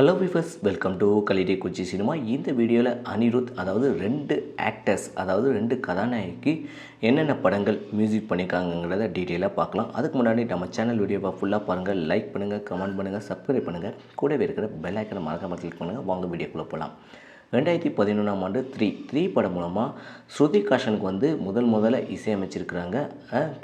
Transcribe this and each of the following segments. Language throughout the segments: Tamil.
ஹலோ விஃபர்ஸ் வெல்கம் டு கலிடே குச்சி சினிமா இந்த வீடியோவில் அனிருத் அதாவது ரெண்டு ஆக்டர்ஸ் அதாவது ரெண்டு கதாநாயகிக்கு என்னென்ன படங்கள் மியூசிக் பண்ணியிருக்காங்கிறத டீட்டெயிலாக பார்க்கலாம். அதுக்கு முன்னாடி நம்ம சேனல் வீடியோவை ஃபுல்லாக பாருங்கள் லைக் பண்ணுங்கள் கமெண்ட் பண்ணுங்கள் சப்ஸ்கிரைப் பண்ணுங்கள் கூடவே இருக்கிற பெல் ஐக்கனை மறக்காமல் கிளிக் பண்ணுங்கள் வாங்க வீடியோக்குள்ளே போகலாம் ரெண்டாயிரத்தி பதினொன்றாம் ஆண்டு த்ரீ த்ரீ படம் மூலமாக ஸ்ருதி காஷனுக்கு வந்து முதல் முதல்ல இசையமைச்சிருக்கிறாங்க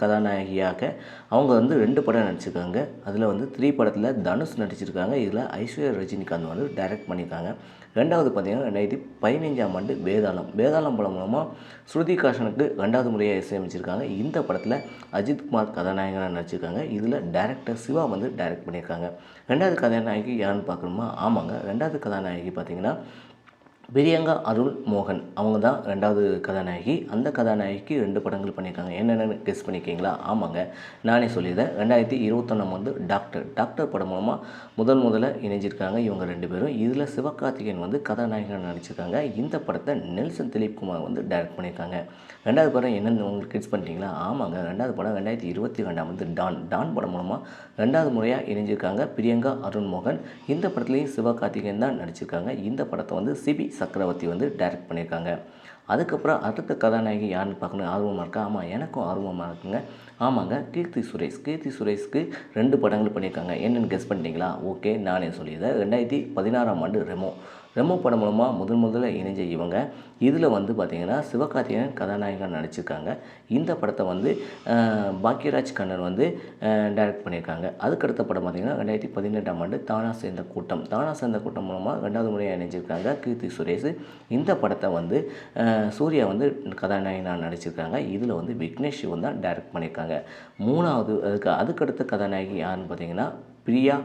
கதாநாயகியாக. அவங்க வந்து ரெண்டு படம் நடிச்சிருக்காங்க. அதில் வந்து த்ரீ படத்தில் தனுஷ் நடிச்சிருக்காங்க. இதில் ஐஸ்வர்யா ரஜினிகாந்த் வந்து டைரக்ட் பண்ணியிருக்காங்க. ரெண்டாவது பார்த்தீங்கன்னா ரெண்டாயிரத்தி பதினைஞ்சாம் ஆண்டு வேதாளம். வேதாளம் படம் மூலமாக ஸ்ருதி காஷனுக்கு ரெண்டாவது முறையாக இசையமைச்சிருக்காங்க. இந்த படத்தில் அஜித் குமார் கதாநாயகனாக நடிச்சிருக்காங்க. இதில் டேரக்டர் சிவா வந்து டைரக்ட் பண்ணியிருக்காங்க. ரெண்டாவது கதாநாயகி யாருன்னு பார்க்கணுமா? ஆமாங்க. ரெண்டாவது கதாநாயகி பார்த்தீங்கன்னா பிரியங்கா அருள் மோகன். அவங்க தான் ரெண்டாவது கதாநாயகி. அந்த கதாநாயகிக்கு ரெண்டு படங்கள் பண்ணியிருக்காங்க. என்னென்னு கெஸ் பண்ணியிருக்கீங்களா ஆமாங்க. நானே சொல்லியிருந்தேன் ரெண்டாயிரத்தி இருபத்தொன்னாம் வந்து டாக்டர். டாக்டர் படம் மூலமாக முதல் முதல்ல இணைஞ்சிருக்காங்க இவங்க ரெண்டு பேரும். இதில் சிவகார்த்திகேயன் வந்து கதாநாயகன் நடிச்சிருக்காங்க. இந்த படத்தை நெல்சன் திலீப் குமார் வந்து டைரக்ட் பண்ணியிருக்காங்க. ரெண்டாவது படம் என்னென்னு உங்களுக்கு கெஸ் பண்ணிட்டீங்களா? ஆமாங்க. ரெண்டாவது படம் ரெண்டாயிரத்தி இருபத்தி ரெண்டாம் வந்து டான். டான் படம் மூலமாக ரெண்டாவது முறையாக இணைஞ்சிருக்காங்க பிரியங்கா அருண் மோகன். இந்த படத்துலேயும் சிவகார்த்திகேயன் தான் நடிச்சிருக்காங்க. இந்த படத்தை வந்து சிபி சக்கரவர்த்தி வந்து டைரக்ட் பண்ணியிருக்காங்க. அதுக்கப்புறம் அடுத்த கதாநாயகி யாருன்னு பார்க்கணும்? ஆர்வமாக இருக்கா? ஆமாம் எனக்கும் ஆர்வமாக இருக்குங்க. ஆமாங்க கீர்த்தி சுரேஷ். கீர்த்தி சுரேஷ்க்கு ரெண்டு படங்கள் பண்ணியிருக்காங்க. என்னென்னு கெஸ் பண்ணிட்டீங்களா? ஓகே நானே சொல்லியிருந்தேன் ரெண்டாயிரத்தி பதினாறாம் ஆண்டு ரெமோ. ரெமோ படம் மூலமாக முதல் முதல்ல இணைஞ்ச இவங்க. இதில் வந்து பார்த்திங்கன்னா சிவகார்த்திகேயன் கதாநாயகன் நடிச்சிருக்காங்க. இந்த படத்தை வந்து பாக்யராஜ் கண்ணன் வந்து டைரக்ட் பண்ணியிருக்காங்க அதுக்கடுத்த படம் பார்த்திங்கன்னா ரெண்டாயிரத்தி பதினெட்டாம் ஆண்டு தானா சேர்ந்த கூட்டம். தானா சேர்ந்த கூட்டம் மூலமாக ரெண்டாவது முறையாக இணைஞ்சிருக்காங்க கீர்த்தி சுரேஷ். இந்த படத்தை வந்து சூர்யா வந்து கதாநாயகனாக நடிச்சிருக்காங்க. இதில் வந்து விக்னேஷ் சிவன் தான் டைரக்ட் பண்ணியிருக்காங்க மூணாவது அதுக்கு அதுக்கடுத்த கதாநாயகி யாருன்னு பார்த்தீங்கன்னா பிரியா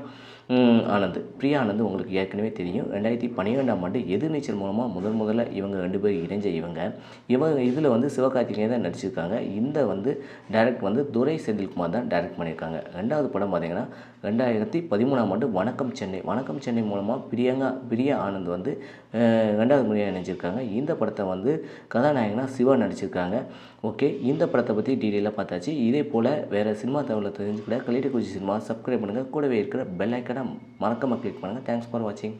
ஆனந்த். பிரியா ஆனந்த் உங்களுக்கு ஏற்கனவே தெரியும். ரெண்டாயிரத்தி பன்னிரெண்டாம் ஆண்டு எதிர்நீச்சல் மூலமாக முதன் முதல்ல இவங்க ரெண்டு பேர் இணைஞ்ச இவங்க. இவங்க இதில் வந்து சிவகார்த்திகேயன் தான் நடிச்சிருக்காங்க. இந்த வந்து டைரக்ட் வந்து துரை செந்தில்குமார் தான் டைரக்ட் பண்ணியிருக்காங்க ரெண்டாவது படம் பார்த்தீங்கன்னா ரெண்டாயிரத்தி பதிமூணாம் ஆண்டு வணக்கம் சென்னை. வணக்கம் சென்னை மூலமாக பிரியங்கா பிரியா ஆனந்த் வந்து ரெண்டாவது முறையாக இணைஞ்சிருக்காங்க. இந்த படத்தை வந்து கதாநாயகனாக சிவா நடிச்சிருக்காங்க. ஓகே இந்த படத்தை பற்றி டீட்டெயிலாக பார்த்தாச்சு. இதே போல் வேறு சினிமா தகவலை தெரிஞ்சுக்கிட்ட கலிட்டு குச்சி சினிமா சப்ஸ்கிரைப் பண்ணுங்கள் கூட கூடவே இருக்கிற பெல் ஐக்கனை மறக்காமல் கிளிக் பண்ணுங்கள் தேங்க்ஸ் ஃபார் வாட்சிங்